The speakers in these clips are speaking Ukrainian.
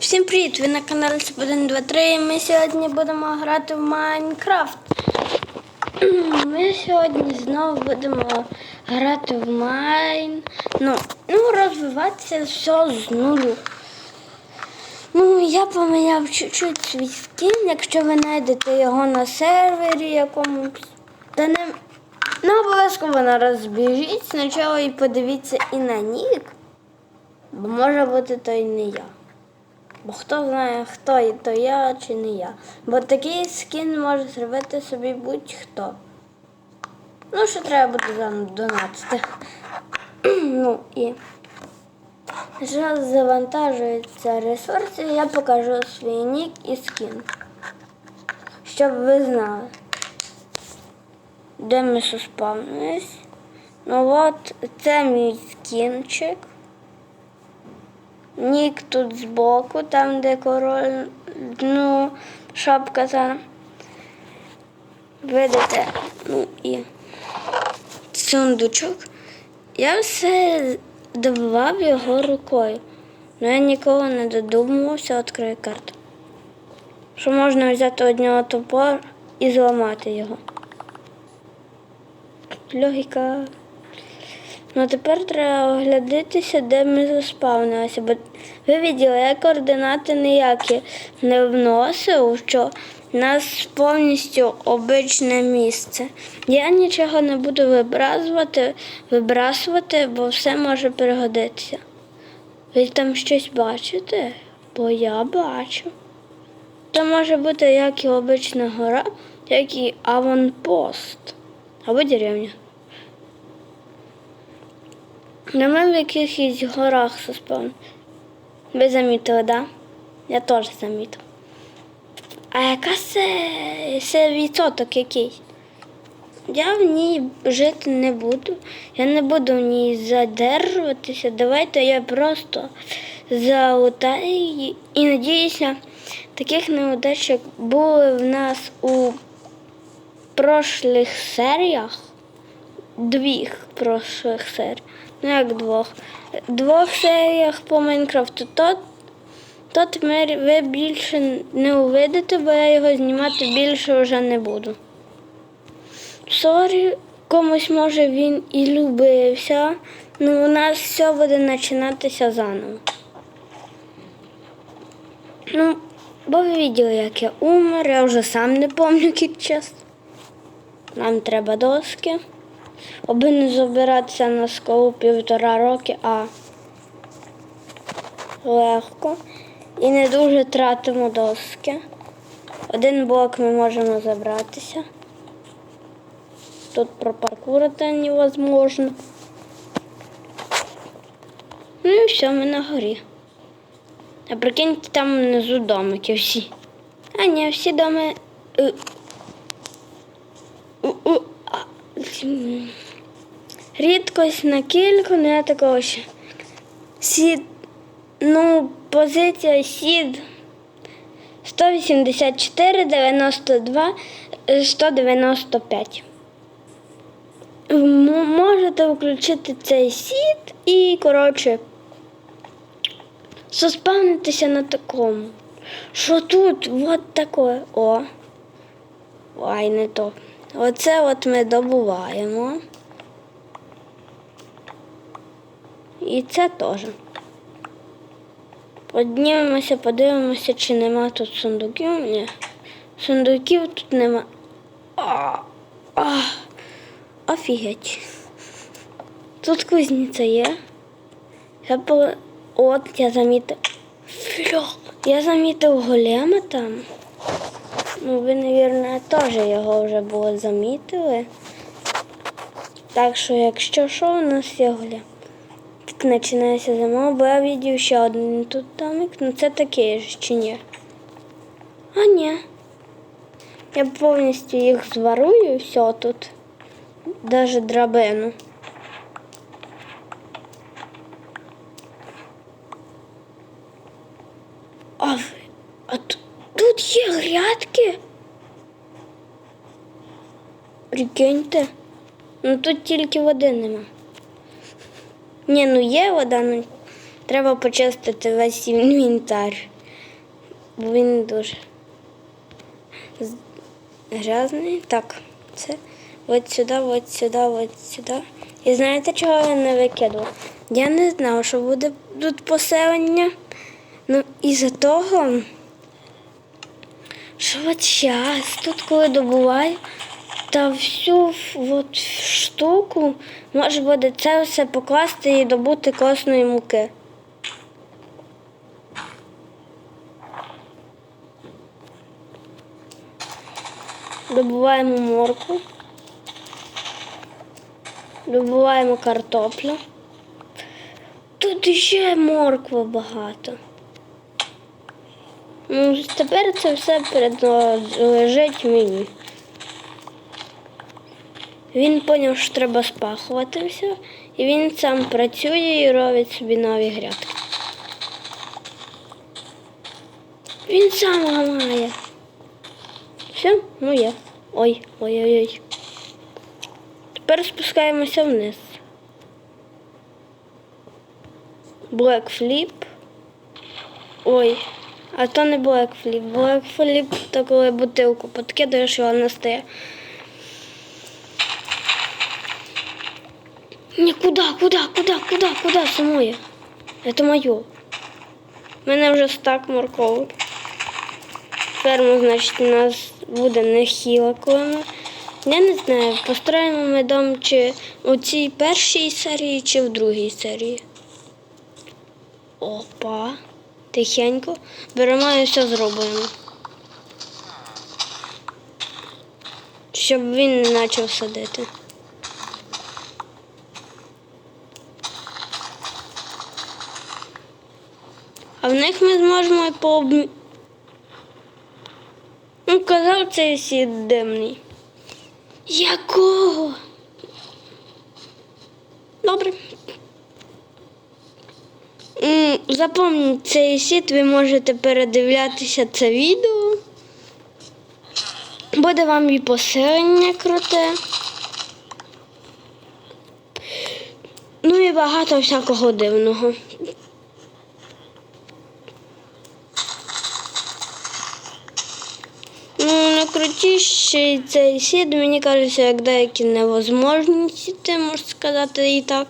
Всім привіт! Ви на каналі Сип 1, 2, 3 і ми сьогодні будемо грати в Майнкрафт. Ми сьогодні знову будемо грати в Майн. Ну, ну розвиватися все з нулю. Ну, я поміняв чуть-чуть свій скін, якщо ви знайдете його на сервері якомусь. Та не, не обов'язково на розбіжіть спочатку і подивіться і на нік. Бо може бути то й не я. Бо хто знає, хто то я чи не я. Бо такий скін може зробити собі будь-хто. Ну, що треба буде задонатити. ну і зараз завантажуються ресурси, я покажу свій нік і скін. Щоб ви знали. Де ми суспавнились. Ну от це мій скінчик. Нік тут збоку, там, де король, ну, шапка та. Видите, ну і сундучок. Я все добивав його рукою. але я ніколи не додумувався відкрити карту. Що можна взяти одного топор і зламати його. Логіка. Ну тепер треба оглядатися, де ми заспавнилися. Бо ви бачили, я координати ніякі не вносив, що у нас повністю обичне місце. Я нічого не буду вибрасувати, вибрасувати, бо все може пригодитися. Ви там щось бачите? Бо я бачу. Це може бути як і обична гора, так і аванпост або деревня. Мене в якихось горах суспавн. Ви замітили, так? Да? Я теж замітив. А яка це, це відсоток який? Я в ній жити не буду. Я не буду в ній задержуватися. Давайте я просто залутаю. І надіюся, таких неудач, як були в нас у прошлих серіях, двох прошлих серій. Ну як двох? Двох серіях по Майнкрафту. То, то тепер ви більше не увидите, бо я його знімати більше вже не буду. Сорі, комусь може він і любився, але у нас все буде починатися заново. Ну, бо ви бачили, як я умер, я вже сам не пам'ятаю, як час. Нам треба доски. Аби не забиратися на скалу півтора роки, а легко. І не дуже тратимо доски. Один блок ми можемо забратися. Тут пропаркурити невозможно. Ну і все, ми на горі. А прикиньте, там внизу домики всі. А ні, всі доми. е, у- у- а, м, Рідкость на кілька, не я такого ще. Сід, ну, позиція сід 184, 92, е, 195. Можете включити цей сід і, коротше, заспавнитися на такому. Що тут? От таке. О. Ай, не то. Оце от ми добуваємо. І це теж. Поднімемося, подивимося, чи нема тут сундуків. Ні. Сундуків тут нема. Офігеть. Тут кузниця є. Я по... От я замітив. Я замітив голема там. Ну, ви, мабуть, теж його вже було замітили. Так що, якщо що, у нас. Так починається зима, бо я бачив ще один тут домик, ну це такий ж чи ні? А ні. Я повністю їх зварую все тут. Даже драбину. А, ви- а т- тут є грядки? Прикиньте. Ну тут тільки води нема. Ні, ну є вода, ну треба почистити весь інвентар. бо він дуже грязний. Так, це от сюди, от сюди, от сюди. І знаєте, чого я не викидував? Я не знав, що буде тут поселення. Ну, із-за того, що от зараз тут, коли добуваю, та всю от штуку може буде це все покласти і добути косної муки. Добуваємо морку. Добуваємо картоплю. Тут ще морква багато. Тепер це все лежить мені. Він зрозумів, що треба спахувати все, і він сам працює і робить собі нові грядки. Він сам ламає. Все, ну є. Ой, ой-ой-ой. Тепер спускаємося вниз. Black. Ой, а то не Flip. Black то коли бутилку подкидаєш, і вона стає. Ні, куди, куди, куди, куди, куди, моє? Це моє. У мене вже стак морковок. Ферма, значить, у нас буде нехіла ми. Я не знаю, построїмо ми дом чи у цій першій серії, чи в другій серії. Опа. Тихенько. Беремо і все зробимо. Щоб він не почав садити. А в них ми зможемо і пообмі... Ну, казав цей сід димний. Якого? Добре. Запомніть цей сіт, ви можете передивлятися це відео. Буде вам і поселення круте. Ну і багато всякого дивного. Ну, найкрутіший цей сід, мені кажеться, як деякі невозможні сіти, можна сказати і так.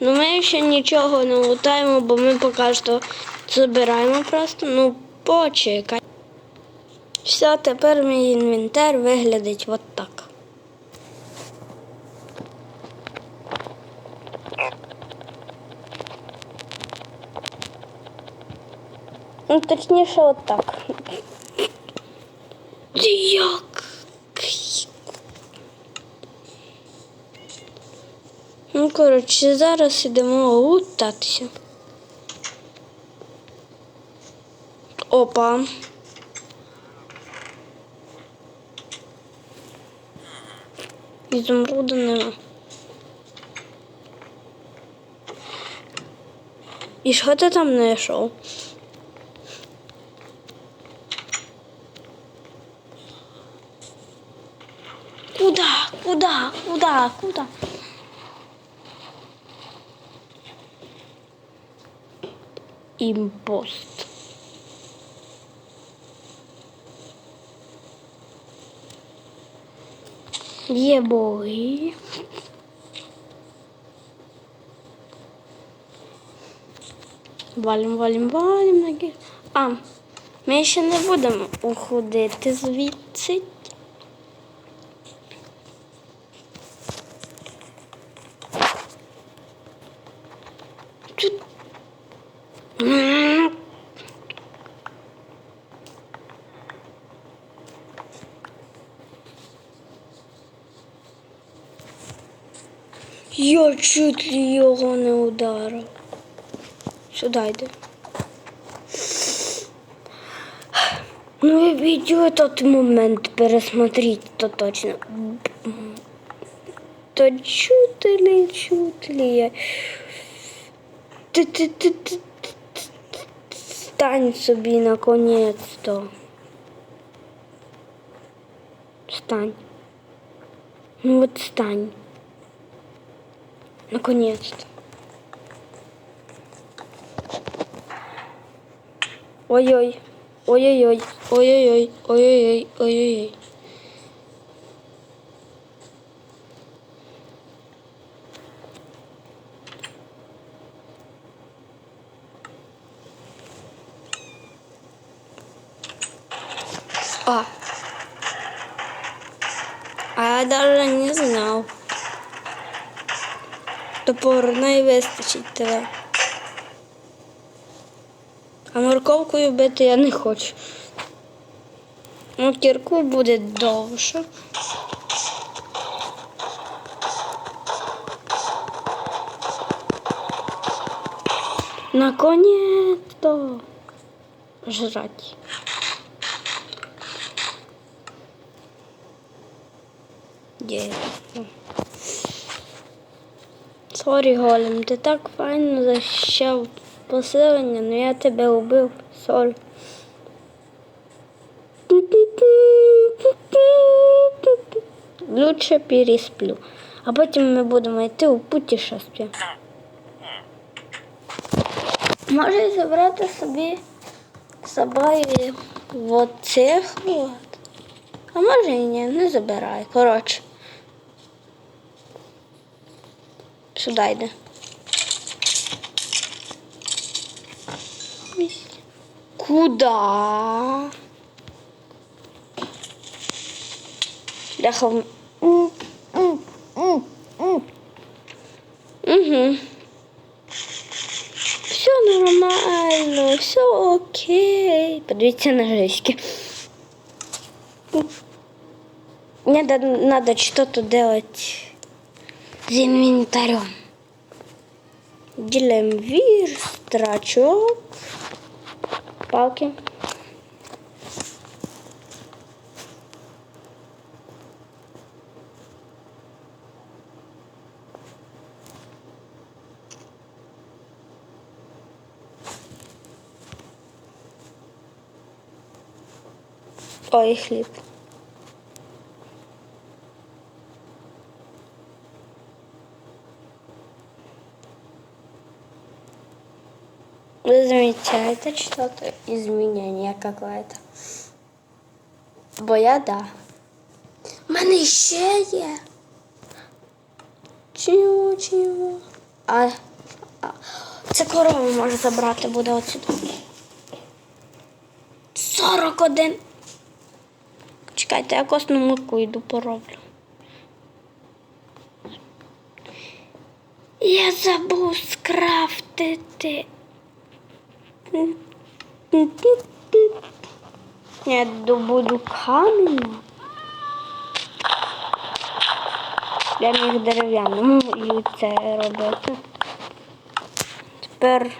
Ну, ми ще нічого не лутаємо, бо ми поки що збираємо просто. Ну, почекай. Все, тепер мій інвентар виглядить от так. Ну, точніше, от так. Як? Ну, коротше, зараз ідемо лутатися. Опа. Ізумруда нема. І що ти там знайшов? Куда? Куда? Куда? Куда? Импост. Є боги. Валим, валим, валим. А, ми ще не будемо уходити звідси. Тут. М. Я чуть ли його не ударив. Сюди йди. Ну и видео этот момент пересмотреть, то точно. То чуть ли, чуть ли я. Стань собі наконець-то. Встань. Ну вот стань. Наконец-то. Ой-ой. Ой-ой-ой. Ой-ой-ой. Ой-ой-ой. Ой-ой-ой. А. А я даже не знав. Топор не вистачить тебе. А морковкою бити я не хочу. Ну, кірку буде довше. Наконец-то жрать. Є. Сорі, Голем, ти так файно захищав поселення, але я тебе убив. Сорі. Лучше пересплю. А потім ми будемо йти у путешествие. Може забрати собі з собою вот цих. А може і ні, не забирай. Коротше. Сюди йде. Куда? Бляха. в-. Угу. Все нормально, все окей. Подивіться на жиськи. Мне да- надо что-то делать з інвентарем. Ділем вір, страчок, палки. Ой, хлеб Вы замечаете что-то? Изменение какое-то? Бо я да. У мене ще є. Чого, чого? А, а це корову може забрати буде отсюди. 41. Чекайте, я косну муку йду пороблю. Я забув скрафтити. Я добуду камінь. Я міг дерев'яному і це робити. Тепер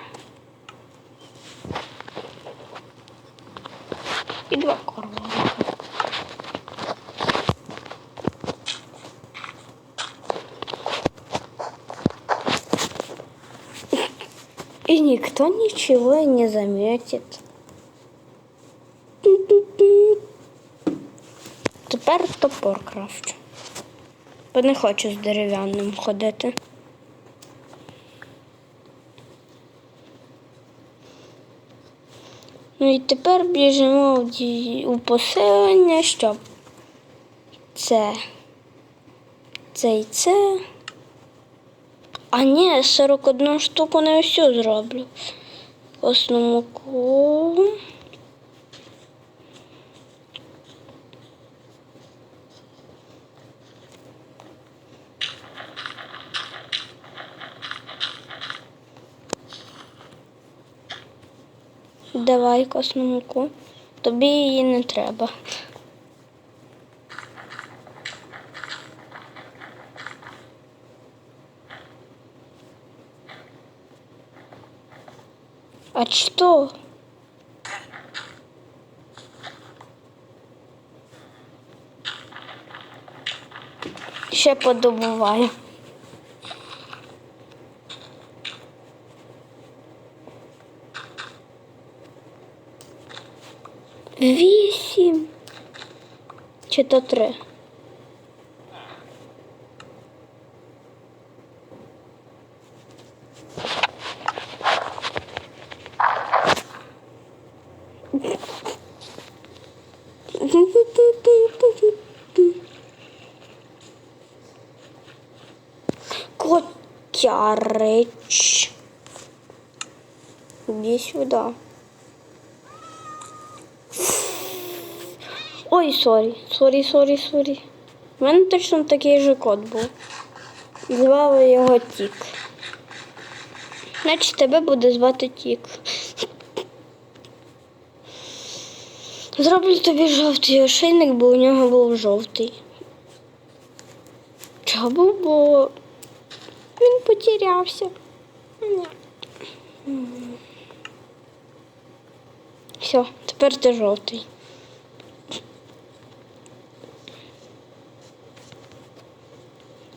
И никто ничего не заметит. Тепер топор крафчу. Бо не хочу з дерев'яним ходити. Ну і тепер біжимо у поселення, щоб це, це і це. А ні, 41 штуку не всю зроблю. Косну муку. Давай косну муку. Тобі її не треба. А что? Ще подобуваю. Вісім. Чи то три? Котярич. Иди сюда. Ой, сорі, сорі, сорі, сорі. У мене точно такий же кот був. Звали його Тік. Значить, тебе буде звати Тік. Зроблю тобі жовтий ошейник, бо у нього був жовтий. Чого був, бо він потерявся. Все, тепер ти жовтий.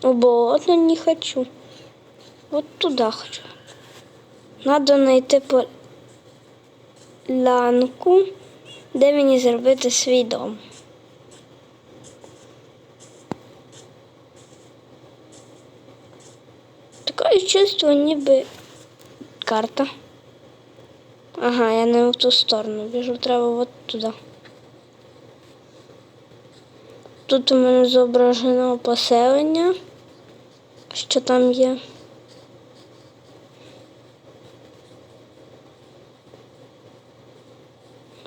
Болото не хочу. Вот туда хочу. Надо знайти полянку, де мені зробити свій дом. Таке чувство, ніби карта. Ага, я не в ту сторону біжу, треба от туди. Тут у мене зображено поселення, що там є.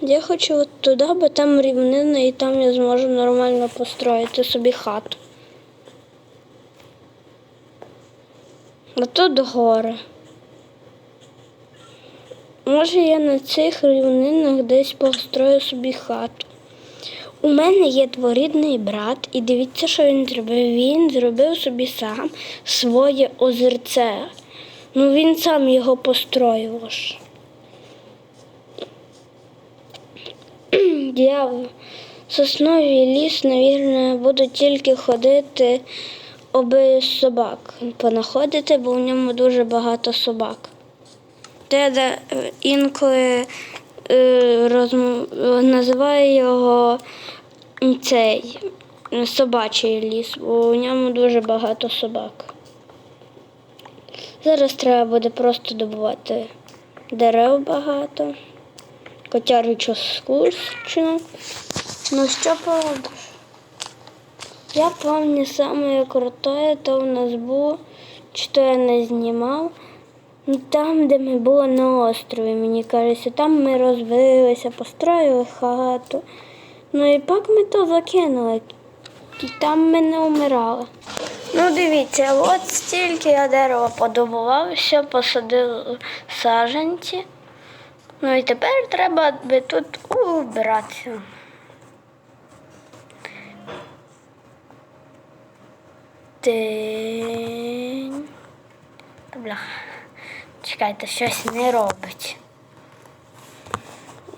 Я хочу от туди, бо там рівнина і там я зможу нормально построїти собі хату. А тут гори. Може я на цих рівнинах десь построю собі хату. У мене є дворідний брат, і дивіться, що він зробив. Він зробив собі сам своє озерце. Ну він сам його построїв. Я в сосновий ліс, навірно, буду тільки ходити, аби собак понаходити, бо в ньому дуже багато собак. Деда е, інколи е, розм... називає його цей е, собачий ліс, бо у ньому дуже багато собак. Зараз треба буде просто добувати дерев багато, котяричу скучно. Ну що поробиш? Я пам'ятаю саме крутое, то в нас було, що я не знімав. Ну, Там, де ми були на острові, мені кажеться, там ми розвилися, построїли хату. Ну і пак ми то закинули. І там ми не вмирали. Ну, дивіться, от стільки я дерева подобував, все посадив саджанці. Ну і тепер треба би тут убиратися. День. Бля. Чекайте, щось не робить.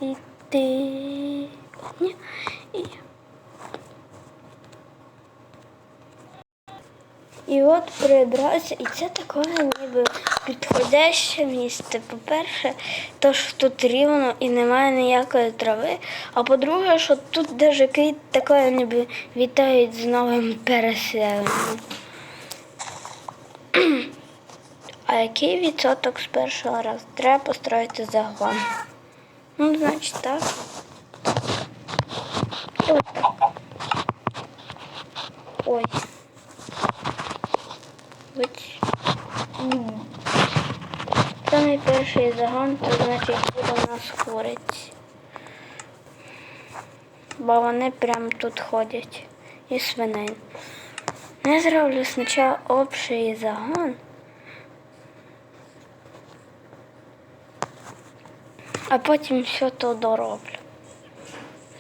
І ти. Ні. І... І от прибрався, і це таке ніби підходяще місце. По-перше, то що тут рівно і немає ніякої трави. А по-друге, що тут даже квіт таке ніби вітають з новим переселенням. А який відсоток з першого разу? Треба построїти загон. Ну, значить, так. Тут. Ой. Ось. М. Самий перший загон, то значить буде у нас куриці. Бо вони прямо тут ходять. І свиней. Я зроблю спочатку общий загон. а потім все то дороблю.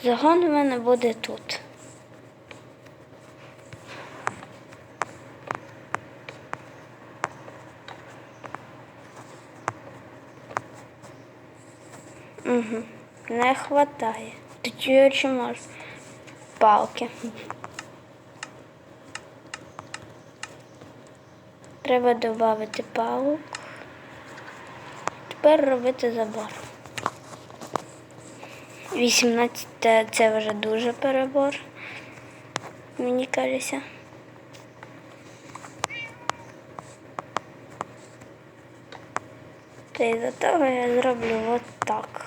Загон у мене буде тут. Угу. Не хватає. Я чи можу. Палки. Треба додати палок. Тепер робити забор. 18 це вже дуже перебор, мені кажеться. Та із-за того я зроблю от так.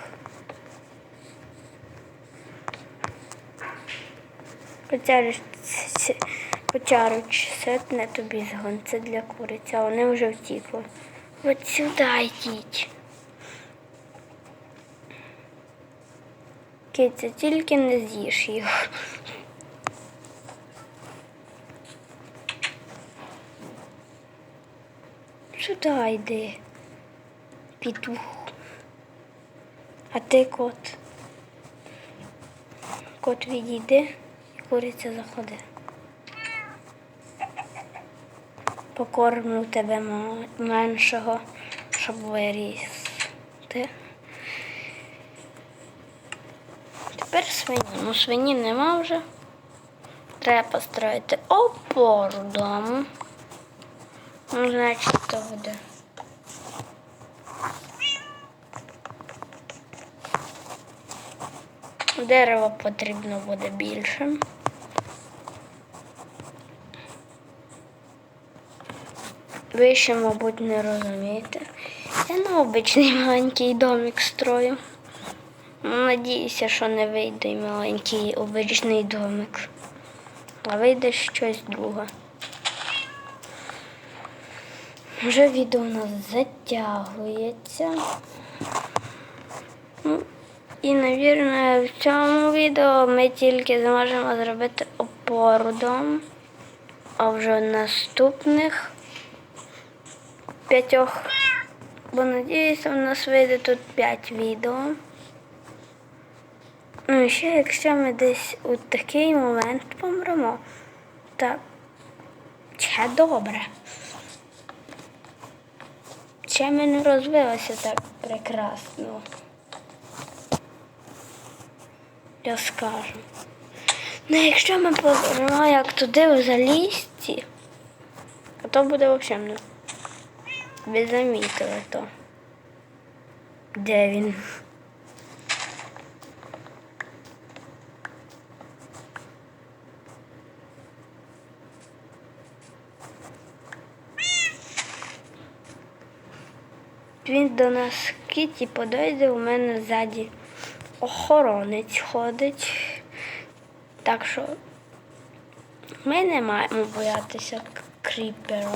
Почарич, сетне тобі згон. Це для куриці, а вони вже втікли. От сюди йдіть. Киця, тільки не з'їж його. Сюди йди, петух. А ти кот. Кот відійди куриця заходи. Покормлю тебе меншого, щоб виріс. Ти. Тепер свині. Ну, свині нема вже. Треба построїти опору дому. Ну, значить, то буде. Дерева потрібно буде більше. Ви ще, мабуть, не розумієте. Я на обичний маленький домик строю. Надіюся, що не вийде маленький обичний домик. А вийде щось друге. Вже відео у нас затягується. І, навірно, в цьому відео ми тільки зможемо зробити опору дому. А вже наступних п'ятьох, бо надіюся, у нас вийде тут п'ять відео. Ну і ще, якщо ми десь у такий момент помремо, так ще добре. Ще ми не розвилися так прекрасно. Я скажу. Ну, якщо ми помремо як туди в залізці, то буде взагалі не. Ви замітили то. Де він? Він до нас кіті подойде, у мене ззаді охоронець ходить. Так що ми не маємо боятися кріпера.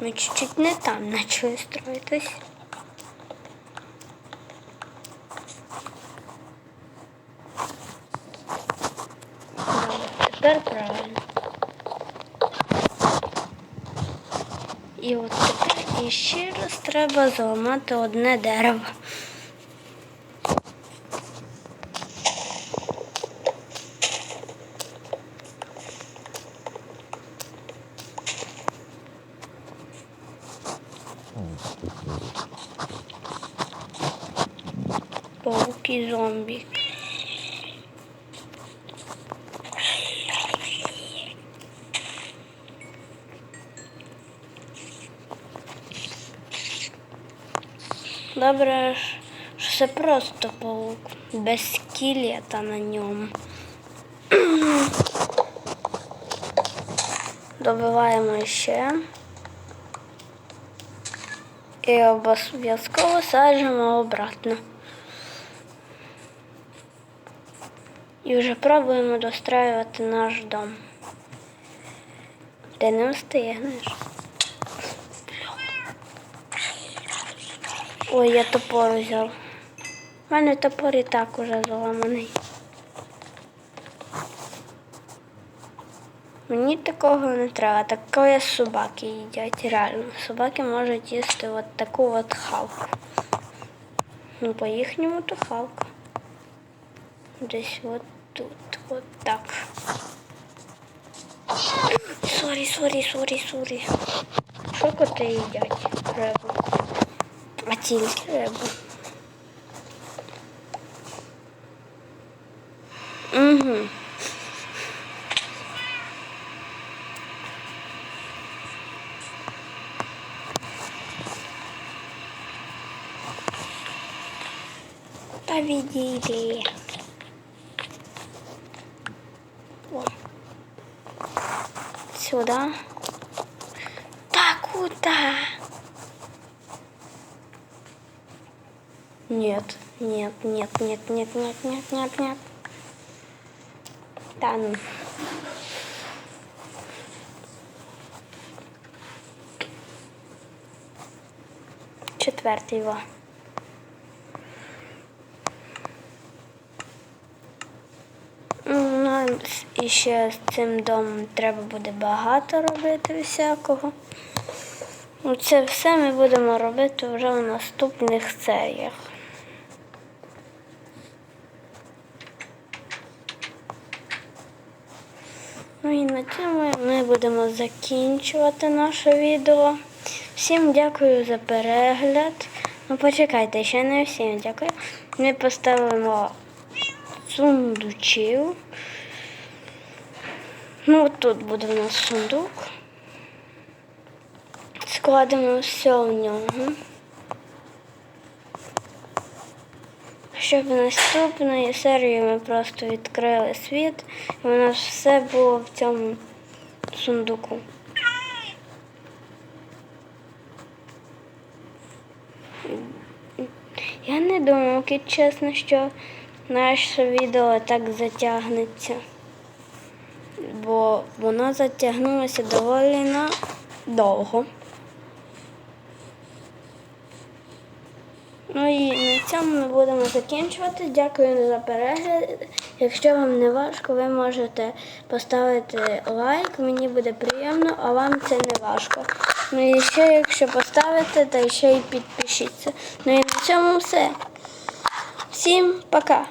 Ми чуть-чуть не там почали строїтись. Добре, тепер правильно. І от тепер ще раз треба зламати одне дерево. Паук і зомбі. Добре, що це просто паук, без скелета на ньому. Добиваємо ще. І обов'язково саджимо обратно. І вже пробуємо достраювати наш дом. Ти не встигнеш. Ой, я топор взяв. У мене топор і так уже зламаний. Мені такого не треба, такое собаки їдять, реально. Собаки можуть їсти от таку от халку. Ну, по їхньому то халка. Десь от тут, от так. Сорі, сорі, сорі, сорі. Що коти їдять? Рибу. А тільки рибу. Угу. Та відійди. О. Сюда. Та куда? Нет, нет, нет, нет, нет, нет, нет, нет, нет. Та ну. Четвертий во. Ну, і ще з цим домом треба буде багато робити всякого. Ну, Це все ми будемо робити вже в наступних серіях. Цьому ми будемо закінчувати наше відео. Всім дякую за перегляд. Ну почекайте, ще не всім дякую. Ми поставимо сундучів. Ну, тут буде в нас сундук. Складемо все в нього. Щоб наступної серії ми просто відкрили світ, і нас все було в цьому сундуку. Я не думав, чесно, що наше відео так затягнеться, бо воно затягнулося доволі довго. Ну і на цьому ми будемо закінчувати. Дякую за перегляд. Якщо вам не важко, ви можете поставити лайк. Мені буде приємно, а вам це не важко. Ну і ще, якщо поставите, то ще й підпишіться. Ну і на цьому все. Всім пока!